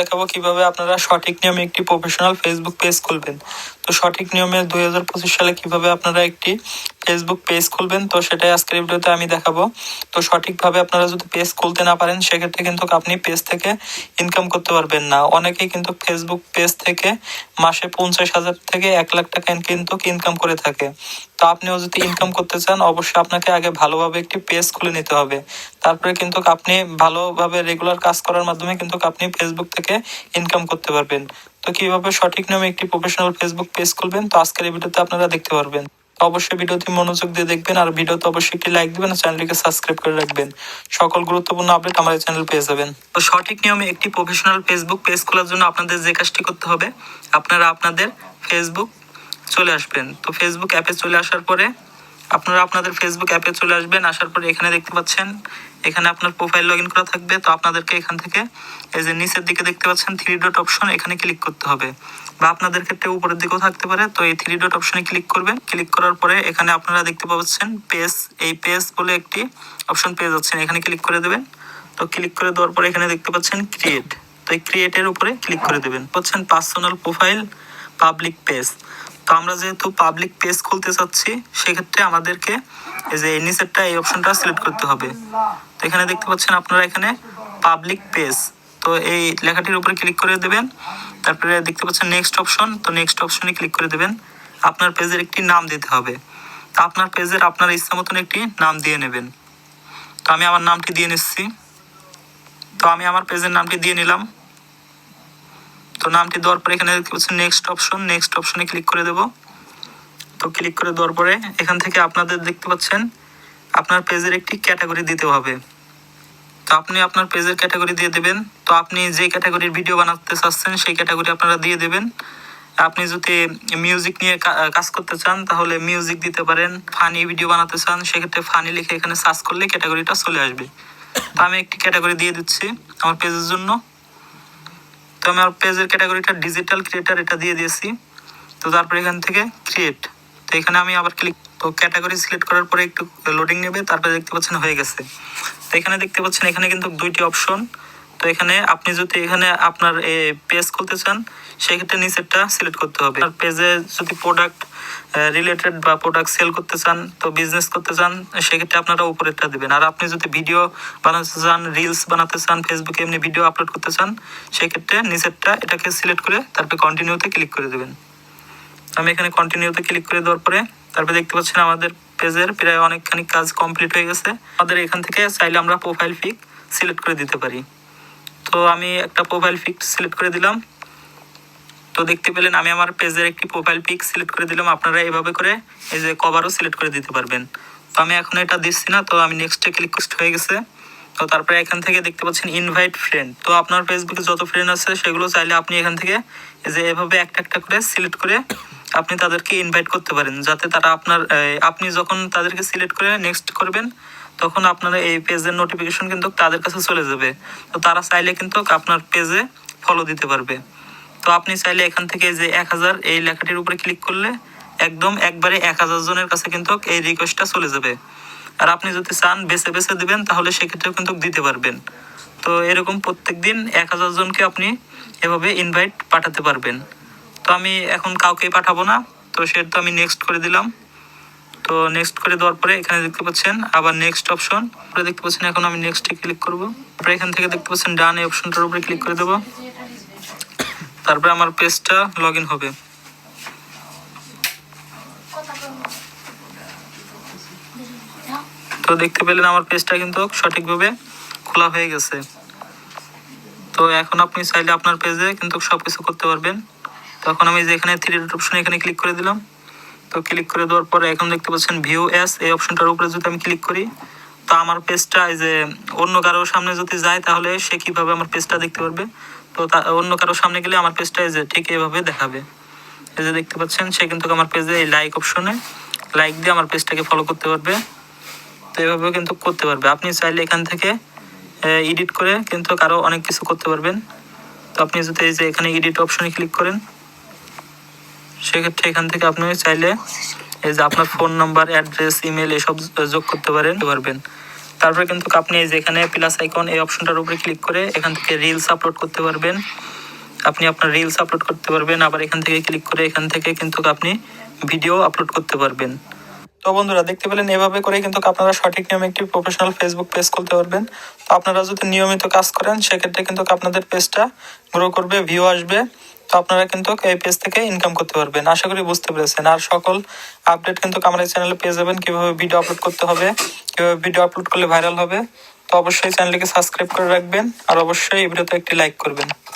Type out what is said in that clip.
দেখাবো কীভাবে আপনারা সঠিক নিয়মে একটি প্রফেশনাল ফেসবুক পেজ খুলবেন। তো সঠিক নিয়মে দুই হাজার পঁচিশ সালে কীভাবে আপনারা একটি ফেসবুক পেজ খুলবেন, তো সেটাই আজকের ভিডিওতে আমি দেখাবো। তো সঠিকভাবে আপনারা যদি পেজ খুলতে না পারেন, সেক্ষেত্রে কিন্তু আপনি পেজ থেকে ইনকাম করতে পারবেন না। অনেকেই কিন্তু ফেসবুক পেজ থেকে মাসে পঞ্চাশ হাজার থেকে এক লাখ টাকা কিন্তু ইনকাম করে থাকে। তো আপনিও যদি ইনকাম করতে চান, অবশ্যই আপনাকে আগে ভালোভাবে একটি পেজ খুলে নিতে হবে। তারপরে কিন্তু আপনি ভালোভাবে রেগুলার কাজ করার মাধ্যমে কিন্তু আপনি ফেসবুক থেকে ইনকাম করতে পারবেন। তো কীভাবে সঠিক নিয়মে একটি প্রফেশনাল ফেসবুক পেজ খুলবেন, তো আজকের এই ভিডিওতে আপনারা দেখতে পারবেন। অবশ্যই ভিডিওটি মনোযোগ দিয়ে দেখবেন, আর ভিডিওতে অবশ্যই একটি লাইক দিবেন চ্যানেলটিকে সাবস্ক্রাইব করে রাখবেন। সকল গুরুত্বপূর্ণ আপডেট আমার চ্যানেল পেয়ে যাবেন। তো সঠিক নিয়মে একটি প্রফেশনাল ফেসবুক পেজ খোলার জন্য আপনাদের যে কাজটি করতে হবে, আপনারা আপনাদের ফেসবুক চলে আসবেন। তো ফেসবুক অ্যাপে চলে আসার পরে আপনারা আপনাদের ফেসবুক অ্যাপে চলে আসবেন, আসার পরে এখানে দেখতে পাচ্ছেন, এখানে আপনার প্রোফাইল লগ করা থাকবে। তো আপনাদেরকে এখান থেকে এই যে নিচের দিকে দেখতে পাচ্ছেন থ্রি ডট অপশন এখানে ক্লিক করতে হবে। বা আপনাদের ক্ষেত্রে উপরের দিকেও থাকতে পারে। তো এই থ্রি ডট অপশনে ক্লিক করবেন। ক্লিক করার পরে এখানে আপনারা দেখতে পাচ্ছেন পেজ এই পেজ বলে একটি অপশন পেয়ে যাচ্ছেন। এখানে ক্লিক করে দেবেন। তো ক্লিক করে দেওয়ার পরে এখানে দেখতে পাচ্ছেন ক্রিয়েট তো এই ক্রিয়েটের উপরে ক্লিক করে দেবেন। পাচ্ছেন পার্সোনাল প্রোফাইল পাবলিক পেজ তো আমরা যেহেতু পাবলিক পেজ খুলতে চাচ্ছি, সেক্ষেত্রে আমাদেরকে এই যে নিচেরটা এই অপশনটা সিলেক্ট করতে হবে। তো এখানে দেখতে পাচ্ছেন আপনারা এখানে পাবলিক পেজ তো এই লেখাটির উপরে ক্লিক করে দেবেন। তারপরে দেখতে পাচ্ছেন নেক্সট অপশন তো নেক্সট অপশনে ক্লিক করে দেবেন। আপনার পেজের একটি নাম দিতে হবে। তো আপনার পেজের আপনার ইচ্ছা মতন একটি নাম দিয়ে নেবেন। তো আমি আমার নামটি দিয়ে নিচ্ছি। তো আমি আমার পেজের নামটি দিয়ে নিলাম। তো নামটি দেওয়ার পরে এখানে নেক্সট অপশন নেক্সট অপশনে ক্লিক করে দেব। তো ক্লিক করে দেওয়ার পরে এখান থেকে আপনাদের দেখতে পাচ্ছেন, আপনার পেজের একটি ক্যাটাগরি দিতে হবে। তো আপনি আপনার পেজের ক্যাটাগরি দিয়ে দেবেন। তো আপনি যে ক্যাটাগরির ভিডিও বানাতে চাচ্ছেন, সেই ক্যাটাগরি আপনারা দিয়ে দেবেন। আপনি যদি মিউজিক নিয়ে কাজ করতে চান, তাহলে মিউজিক দিতে পারেন ফানি ভিডিও বানাতে চান, সেক্ষেত্রে ফানি লিখে এখানে সার্চ করলে ক্যাটাগরিটা চলে আসবে। তো আমি একটি ক্যাটাগরি দিয়ে দিচ্ছি আমার পেজের জন্য। আমার পেজের ক্যাটাগরিটা ডিজিটাল ক্রিয়েটার এটা দিয়ে দিয়েছি। তো তারপরে এখান থেকে ক্রিয়েট তো এখানে আমি আবার ক্লিক তো ক্যাটাগরি সিলেক্ট করার পরে একটু লোডিং নেবে, তারপরে দেখতে পাচ্ছেন হয়ে গেছে। তো এখানে দেখতে পাচ্ছেন, এখানে কিন্তু দুইটি অপশন তো এখানে আপনি যদি এখানে আপনার পেজ খুলতে চান সেক্ষেত্রে নিচেরটা সিলেক্ট করতে হবে। আর পেজে যদি প্রোডাক্ট রিলেটেড বা প্রোডাক্ট সেল করতে চান, তো বিজনেস করতে চান, সেক্ষেত্রে আপনারা উপরেরটা দেবেন। আর আপনি যদি ভিডিও বানাতে চান রিলস বানাতে চান ফেসবুকে এমনি ভিডিও আপলোড করতে চান, সেক্ষেত্রে নিচেরটা এটাকে সিলেক্ট করে তারপরে কন্টিনিউতে ক্লিক করে দেবেন। আমি এখানে কন্টিনিউতে ক্লিক করে দেওয়ার পরে তারপরে দেখতে পাচ্ছেন আমাদের পেজের প্রায় অনেকখানি কাজ কমপ্লিট হয়ে গেছে। আমাদের এখান থেকে চাইলে আমরা প্রোফাইল পিক সিলেক্ট করে দিতে পারি। তো আমি একটা প্রোফাইল পিক সিলেক্ট করে দিলাম। তো দেখতে পেলেন আমি আমার পেজের একটি প্রোফাইল পিক সিলেক্ট করে দিলাম। আপনারা এভাবে করে এই যে কভারও সিলেক্ট করে দিতে পারবেন। তো আমি এখন এটা দিচ্ছি না, তো আমি নেক্সটে ক্লিক হয়ে গেছে। তো তারপরে এখান থেকে দেখতে পাচ্ছেন ইনভাইট ফ্রেন্ড তো আপনার ফেসবুকে যত ফ্রেন্ড আছে সেগুলো চাইলে আপনি এখান থেকে যে এভাবে একটা একটা করে সিলেক্ট করে আপনি তাদেরকে ইনভাইট করতে পারেন। যাতে তারা আপনার আপনি যখন তাদেরকে সিলেক্ট করে নেক্সট করবেন তখন আপনার এই পেজের নোটিফিকেশন কিন্তু তাদের কাছে চলে যাবে। তো তারা চাইলে কিন্তু আপনার পেজে ফলো দিতে পারবে। তো আপনি চাইলে এখান থেকে যে এক হাজার এই লেখাটির উপরে ক্লিক করলে একদম একবারে এক হাজার জনের কাছে কিন্তু এই রিকোয়েস্টটা চলে যাবে। আর আপনি যদি চান বেছে বেছে দিবেন, তাহলে সেক্ষেত্রেও কিন্তু দিতে পারবেন। তো এরকম প্রত্যেক দিন এক হাজার জনকে আপনি এভাবে ইনভাইট পাঠাতে পারবেন। তো আমি এখন কাউকে পাঠাবো না। তো সেটা আমি নেক্সট করে দিলাম। তো নেক্সট করে দেওয়ার পরে এখানে দেখতে পাচ্ছেন আবার নেক্সট অপশন পরে দেখতে পাচ্ছেন এখন আমি নেক্সটে ক্লিক করব। তারপরে এখান থেকে দেখতে পাচ্ছেন ডান এই অপশনটার উপরে ক্লিক করে দেবো। তারপরে আমার পেজটা লগ হবে। তো দেখতে পেলেন আমার পেজটা কিন্তু সঠিকভাবে খোলা হয়ে গেছে। তো এখন আপনি চাইলে আপনার পেজে কিন্তু সব কিছু করতে পারবেন। তখন আমি যেখানে থ্রি ডট অপশন এখানে ক্লিক করে দিলাম। তো ক্লিক করে দেওয়ার পরে এখন দেখতে পাচ্ছেন ভিউ এস এই অপশনটার উপরে যদি আমি ক্লিক করি, তো আমার পেজটা এই যে অন্য কারোর সামনে যদি যায়, তাহলে সে কীভাবে আমার পেজটা দেখতে পারবে? তো অন্য কারোর সামনে গেলে আমার পেজটা এই যে ঠিক এইভাবে দেখাবে। এই যে দেখতে পাচ্ছেন, সে কিন্তু আমার পেজে এই লাইক অপশনে লাইক দিয়ে আমার পেজটাকে ফলো করতে পারবে। তো এভাবেও কিন্তু করতে পারবে। আপনি চাইলে এখান থেকে এডিট করে কিন্তু কারও অনেক কিছু করতে পারবেন। তো আপনি যদি এই যে এখানে এডিট অপশনে ক্লিক করেন সেক্ষেত্রে এখান থেকে আপনি চাইলে এই যে আপনার ফোন নাম্বার অ্যাড্রেস ইমেল এসব যোগ করতে পারেন পারবেন। তারপরে কিন্তু আপনি এই যে এখানে প্লাস আইকন এই অপশনটার উপরে ক্লিক করে এখান থেকে রিলস আপলোড করতে পারবেন। আপনি আপনার রিলস আপলোড করতে পারবেন, আবার এখান থেকে ক্লিক করে এখান থেকে কিন্তু আপনি ভিডিও আপলোড করতে পারবেন। তো বন্ধুরা, দেখতে পেলেন এভাবে করে কিন্তু আপনারা সঠিক নিয়মে একটি প্রফেশনাল ফেসবুক পেজ খুলতে পারবেন। তো আপনারা যদি নিয়মিত কাজ করেন, সেক্ষেত্রে কিন্তু আপনাদের পেজটা গ্রো করবে ভিউ আসবে। তো আপনারা কিন্তু এই পেজ থেকে ইনকাম করতে পারবেন। আশা করি বুঝতে পেরেছেন। আর সকল আপডেট কিন্তু আমার এই চ্যানেলে পেয়ে যাবেন। কীভাবে ভিডিও আপলোড করতে হবে, কীভাবে ভিডিও আপলোড করলে ভাইরাল হবে, তো অবশ্যই চ্যানেলটিকে সাবস্ক্রাইব করে রাখবেন। আর অবশ্যই এই ভিডিওতে একটি লাইক করবেন।